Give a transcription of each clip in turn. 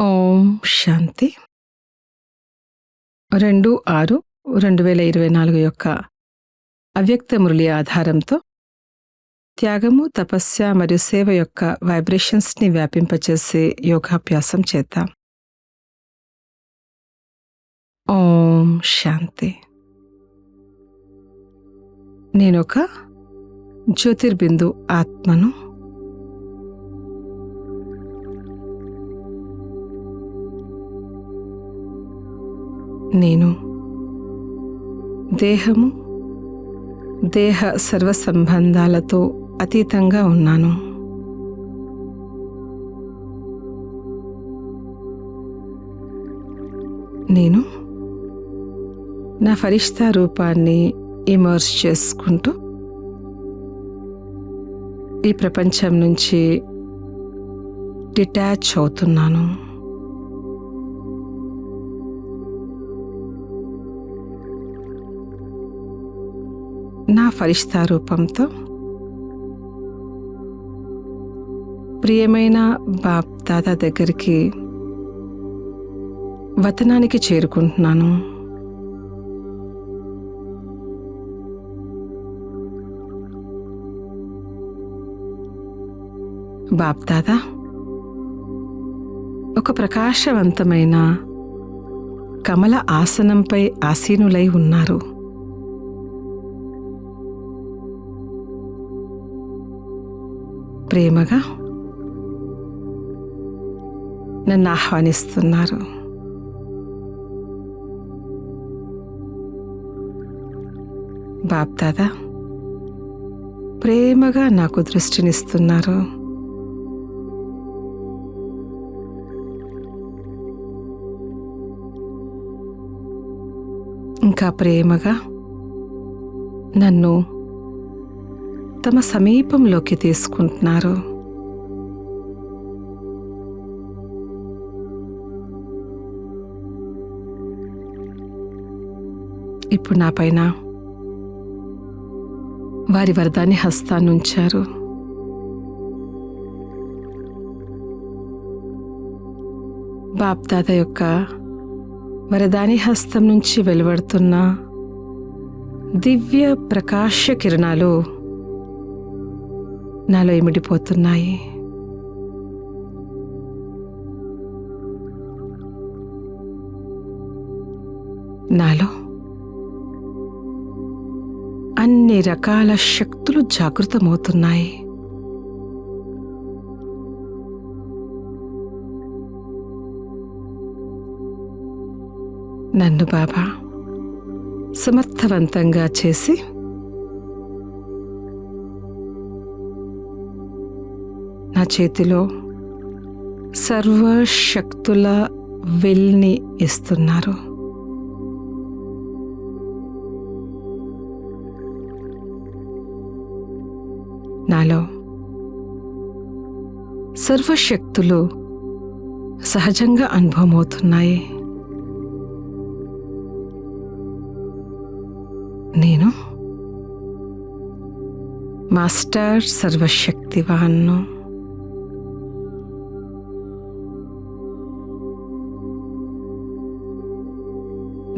ఓం శాంతి. రెండు ఆరు రెండు వేల ఇరవై నాలుగు యొక్క అవ్యక్త మురళి ఆధారంతో త్యాగము తపస్య మరియు సేవ యొక్క వైబ్రేషన్స్ని వ్యాపింపచేసే యోగాభ్యాసం చేద్దాం. ఓం శాంతి. నేనొక జ్యోతిర్బిందు ఆత్మను నేను. దేహము దేహ సర్వ సంబంధాలతో అతీతంగా ఉన్నాను. నేను నా ఫరిష్తా రూపాన్ని ఇమర్స్ చేసుకుంటూ ఈ ప్రపంచం నుంచి డిటాచ్ అవుతున్నాను. నా ఫరిష్తా రూపంతో ప్రియమైన బాప్ దాదా దగ్గరికి వతనానికి చేరుకుంటున్నాను. బాప్ దాదా ఒక ప్రకాశవంతమైన కమల ఆసనంపై ఆసీనులై ఉన్నారు. ప్రేమగా నన్ను ఆహ్వానిస్తున్నారు. బాప్దాదా ప్రేమగా నాకు దృష్టినిస్తున్నారు. ఇంకా ప్రేమగా నన్ను తమ సమీపంలోకి తీసుకుంటున్నారు. ఇప్పుడు నా పైన వారి వరదాన్ని హస్తాన్నుంచారు. బాప్దాత యొక్క వరదాని హస్తం నుంచి వెలువడుతున్న దివ్య ప్రకాశ కిరణాలు నాలో ఇమిడిపోతున్నాయి నాలో అన్ని రకాల శక్తులు జాగృతమవుతున్నాయి. నన్ను బాబా సమర్థవంతంగా చేసి చేతిలో సర్వశక్తుల వెల్ని ఇస్తున్నారు. నాలో సర్వశక్తులు సహజంగా అనుభవమవుతున్నాయి. నేను మాస్టర్ సర్వశక్తివాన్ను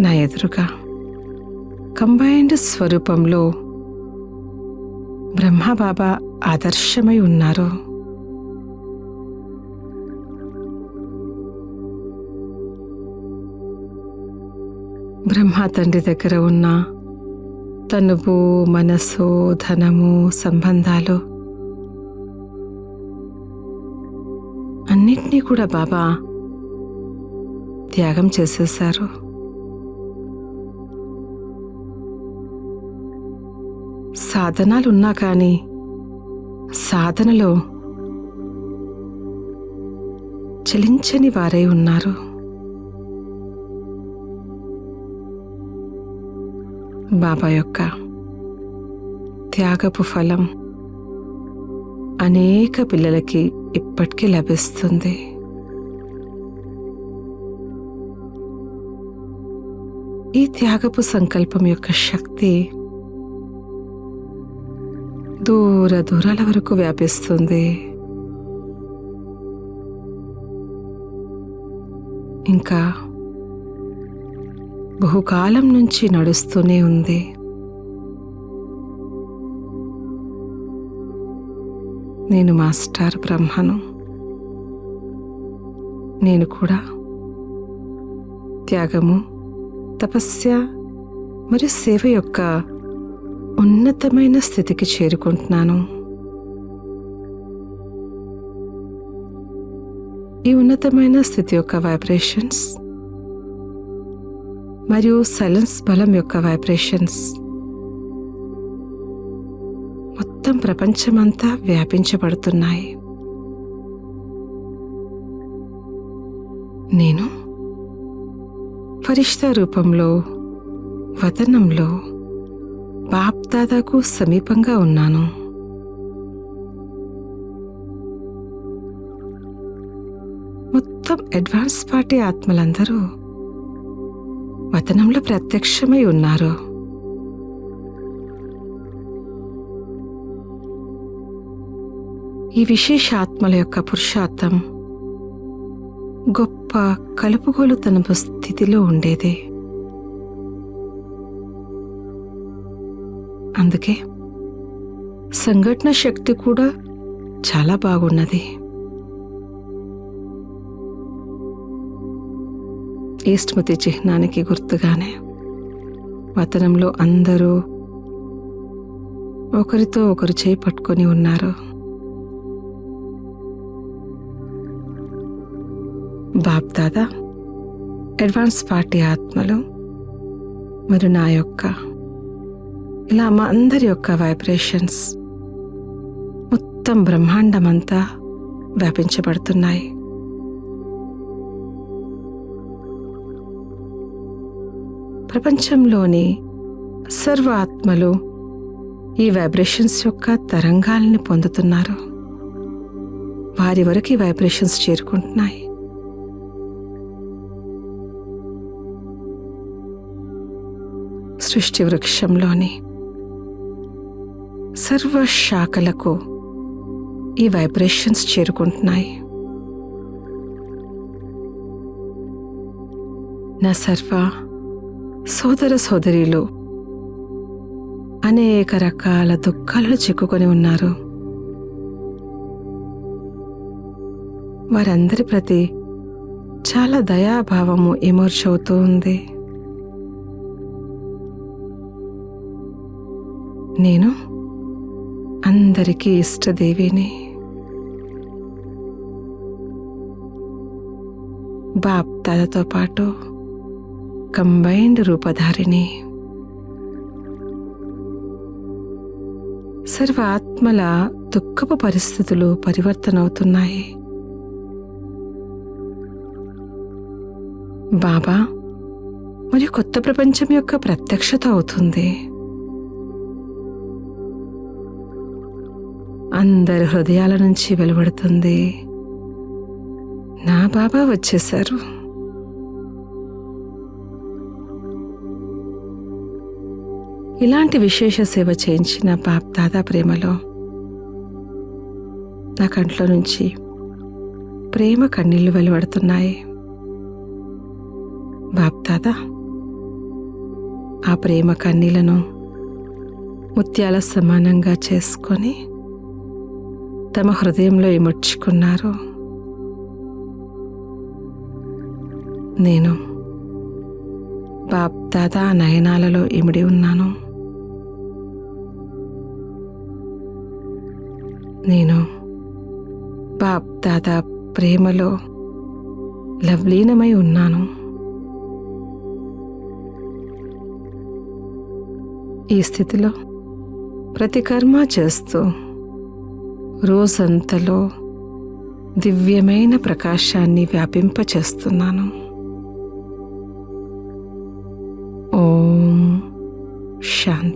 నా ఎదురుగా కంబైన్డ్ స్వరూపంలో బ్రహ్మబాబా ఆదర్శమై ఉన్నారు. బ్రహ్మ తండ్రి దగ్గర ఉన్న తనువు మనసు ధనము సంబంధాలు అన్నిటినీ కూడా బాబా త్యాగం చేసేశారు. సాధనాలున్నా కానీ సాధనలో చలించని వారై ఉన్నారు. బాబా యొక్క త్యాగపు ఫలం అనేక పిల్లలకి ఇప్పటికీ లభిస్తుంది. ఈ త్యాగపు సంకల్పం యొక్క శక్తి దూర దూరాల వరకు వ్యాపిస్తుంది. ఇంకా బహుకాలం నుంచి నడుస్తూనే ఉంది. నేను మాస్టర్ బ్రహ్మను. నేను కూడా త్యాగము తపస్య మరియు సేవ యొక్క ఉన్నతమైన స్థితికి చేరుకుంటున్నాను. ఈ ఉన్నతమైన స్థితి యొక్క వైబ్రేషన్స్ మరియు సైలెన్స్ బలం యొక్క వైబ్రేషన్స్ మొత్తం ప్రపంచమంతా వ్యాపించబడుతున్నాయి. నేను ఫరిష్ట రూపంలో వతనంలో బాప్దాదాకు సమీపంగా ఉన్నాను. మొత్తం అడ్వాన్స్ పార్టీ ఆత్మలందరూ వతనంలో ప్రత్యక్షమై ఉన్నారు. ఈ విశేష ఆత్మల యొక్క పురుషార్థం గొప్ప కలుపుగోలుతనపు స్థితిలో ఉండేది. అందుకే సంఘటన శక్తి కూడా చాలా బాగున్నది. ఈ చిహ్నానికి గుర్తుగానే వతనంలో అందరూ ఒకరితో ఒకరు చేయి పట్టుకొని ఉన్నారు. బాప్దాదా అడ్వాన్స్ పార్టీ ఆత్మలు మరియు నా యొక్క ఇలా మా అందరి యొక్క వైబ్రేషన్స్ మొత్తం బ్రహ్మాండమంతా వ్యాపించబడుతున్నాయి. ప్రపంచంలోని సర్వ ఆత్మలు ఈ వైబ్రేషన్స్ యొక్క తరంగాల్ని పొందుతున్నారు. వారి వరకు ఈ వైబ్రేషన్స్ చేరుకుంటున్నాయి. సృష్టి వృక్షంలోని సర్వ శాఖలకు ఈ వైబ్రేషన్స్ చేరుకుంటున్నాయి. నా సర్వ సోదర సోదరీలు అనేక రకాల దుఃఖాలు చిక్కుకొని ఉన్నారు. వారందరి ప్రతి చాలా దయాభావము ఎమర్జ్ అవుతూ ఉంది. నేను అందరికీ ఇష్టదేవిని. బాప్ పాటు కంబైన్డ్ రూపధారిణి సర్వ ఆత్మల దుఃఖపు పరిస్థితులు పరివర్తనవుతున్నాయి. బాబా మరియు కొత్త ప్రపంచం యొక్క ప్రత్యక్షత అవుతుంది. అందరి హృదయాల నుంచి వెలువడుతుంది. నా బాబా వచ్చేశారు. ఇలాంటి విశేష సేవ చేయించిన బాప్ దాదా ప్రేమలో నా కంట్లో నుంచి ప్రేమ కన్నీళ్ళు వెలువడుతున్నాయి. బాప్ దాదా ఆ ప్రేమ కన్నీళ్ళను ముత్యాల సమానంగా చేసుకొని తమ హృదయంలో ఇముడ్చుకున్నారు నేను బాప్ దాదా నయనాలలో ఇమిడి ఉన్నాను. నేను బాప్ దాదా ప్రేమలో లవ్లీనమై ఉన్నాను. ఈ స్థితిలో ప్రతి కర్మ చేస్తూ రోజంతలో దివ్యమైన ప్రకాశాన్ని వ్యాపింపచేస్తున్నాను. ఓం శాంతి. శాంతి